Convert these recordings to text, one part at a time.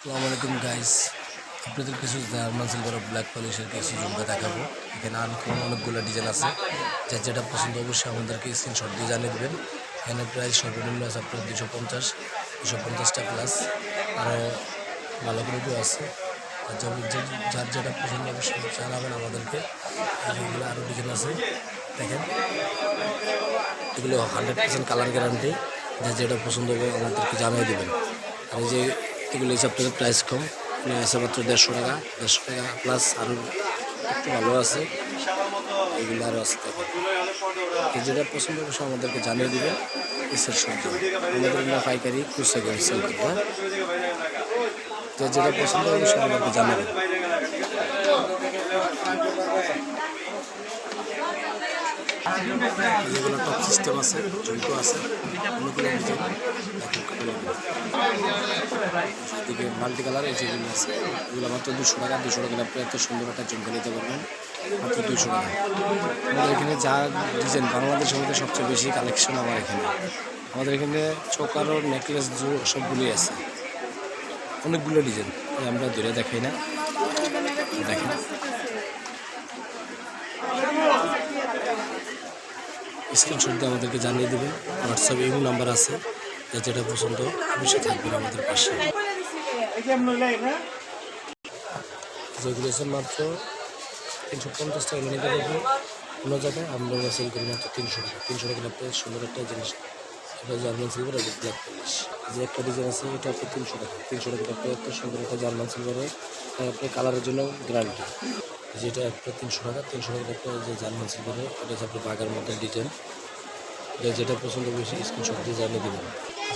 আসসালামু আলাইকুম গাইস আপনাদের কিছু জার্মান ব্ল্যাক পলিশের কিছু জুমকা দেখাবো। এখানে আনকমন অনেকগুলো ডিজাইন আছে। যার যেটা পছন্দ অবশ্যই আমাদেরকে স্ক্রিনশট দিয়ে জানিয়ে দেবেন। এখানে প্রাইস সর্বনিম্ন আছে আপনার দুশো পঞ্চাশ, দুশো পঞ্চাশটা প্লাস আরও ভালো কোয়ালিটিও আছে। আর যার যার যেটা পছন্দ অবশ্যই জানাবেন আমাদেরকে। এগুলো আরও ডিজাইন আছে। দেখেন। এগুলো হান্ড্রেড পার্সেন্ট কালার গ্যারান্টি যে যেটা পছন্দ হবে আমাদেরকে জানিয়ে দেবেন। আর যে এগুলো হিসাব থেকে প্রাইস কম। এখানে আছে মাত্র দেড়শো টাকা। দেড়শো টাকা প্লাস আরও একটু ভালো আছে। এগুলো আরও আছে। যেটা পছন্দ সে আমাদেরকে জানিয়ে দেবে এসের সবজি আমাদের এগুলো পাইকারি, খুচরা করে সেল করব হ্যাঁ? যে যেটা পছন্দ হবে সে আমাদেরকে জানাবেন টপ সিস্টেম আছে ঝুঁকো আছে অনেকগুলো এদিকে মাল্টি কালার, এই যেগুলো আছে, এগুলো মাত্র দুশো টাকা দুশো টাকা আপনি এত সুন্দর একটা চমকে নিতে পারবেন, মাত্র দুশো টাকা। আমাদের এখানে যা ডিজাইন বাংলাদেশের মধ্যে সবচেয়ে বেশি কালেকশন আমার এখানে। আমাদের এখানে চোকারও নেকলেস সবগুলোই আছে। অনেকগুলো ডিজাইন আমরা ধরে দেখাই না। দেখেন। স্ক্রিনশট দিয়ে আমাদেরকে জানিয়ে দেবেন। হোয়াটসঅ্যাপ ইমো নাম্বার আছে যার যেটা পছন্দ অবশ্যই থাকবেন আমাদের পাশে। আছে মাত্র তিনশো পঞ্চাশ টাকা নিতে পারব কোনো জায়গায় আমরা সেল করি মাত্র তিনশো টাকা। তিনশো টাকা আপনি সুন্দর একটা জিনিস। এটা জার্মান সিলভার এবং ব্ল্যাক পলিশ যে একটা ডিজাইন আছে, এটা আপনি তিনশো টাকা। তিনশো টাকা আপনি একটা সুন্দর একটা জার্মান সিলভারে আপনি কালারের জন্য গ্যারান্টি যেটা একটা তিনশো টাকা তিনশো টাকা একটা যে জার্মান সিলভারে এটা হচ্ছে আপনার বাঘের মতন ডিজাইন যে যেটা পছন্দ বেশি স্ক্রিনশট দিয়ে জানিয়ে দেবেন।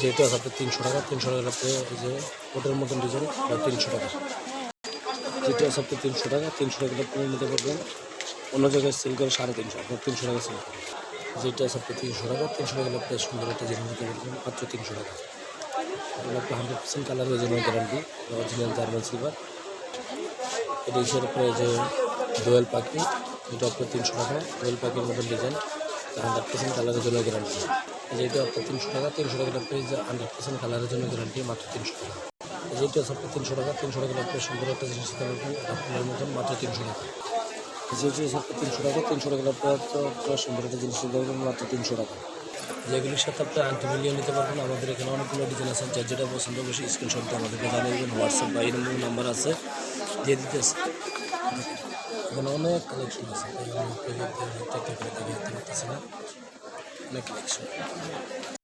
যেটা আছে আপনার তিনশো টাকা তিনশো টাকা আপনি যে ওটার মতন ডিজাইন বা তিনশো টাকা। যেটা আছে আপনার তিনশো টাকা তিনশো টাকা আপনি নিতে পারবেন। অন্য জায়গায় সেল করে সাড়ে তিনশো, আপনার তিনশো টাকা সেল যেটা আছে আপনার তিনশো টাকা তিনশো টাকা আপনি সুন্দর একটা জিনিস নিতে পারবেন, মাত্র তিনশো টাকা। এগুলো আপনি হান্ড্রেড পার্সেন্ট কালারের জন্য গ্যারান্টি অরিজিনাল জার্মান সিলভার এটা হিসেবে আপনার যে দোয়েল পাখি এটা আপনার তিনশো টাকা, দোয়েল পাখির মতন ডিজাইন হান্ড্রেড পার্সেন্ট কালারের জন্য গ্যারান্টি যেটা আপনার তিনশো টাকা তিনশো টাকা যে হান্ড্রেড পার্সেন্ট কালারের জন্য গ্যারান্টি মাত্র তিনশো টাকা। যেটা আপনার তিনশো টাকা তিনশো টাকা আপনি সুন্দর একটা জিনিস দিতে আপনার মতন মাত্র তিনশো টাকা। যেটি আপনার তিনশো টাকা তিনশো টাকা আপনার সুন্দর একটা জিনিস দিতে মাত্র তিনশো টাকা। যেগুলির সাথে আপনি আন্টি মিলিয়ে নিতে পারবেন, আমাদের এখানে অনেকগুলো ডিজাইন আছে, যার যেটা পছন্দ বেশি স্ক্রিনশট দিয়ে আমাদেরকে জানিয়ে দেবেন হোয়াটসঅ্যাপ বা এরকম নাম্বার আছে, দিয়ে দিতেছে এখানে অনেক কালেকশন আছে অনেক কালেকশন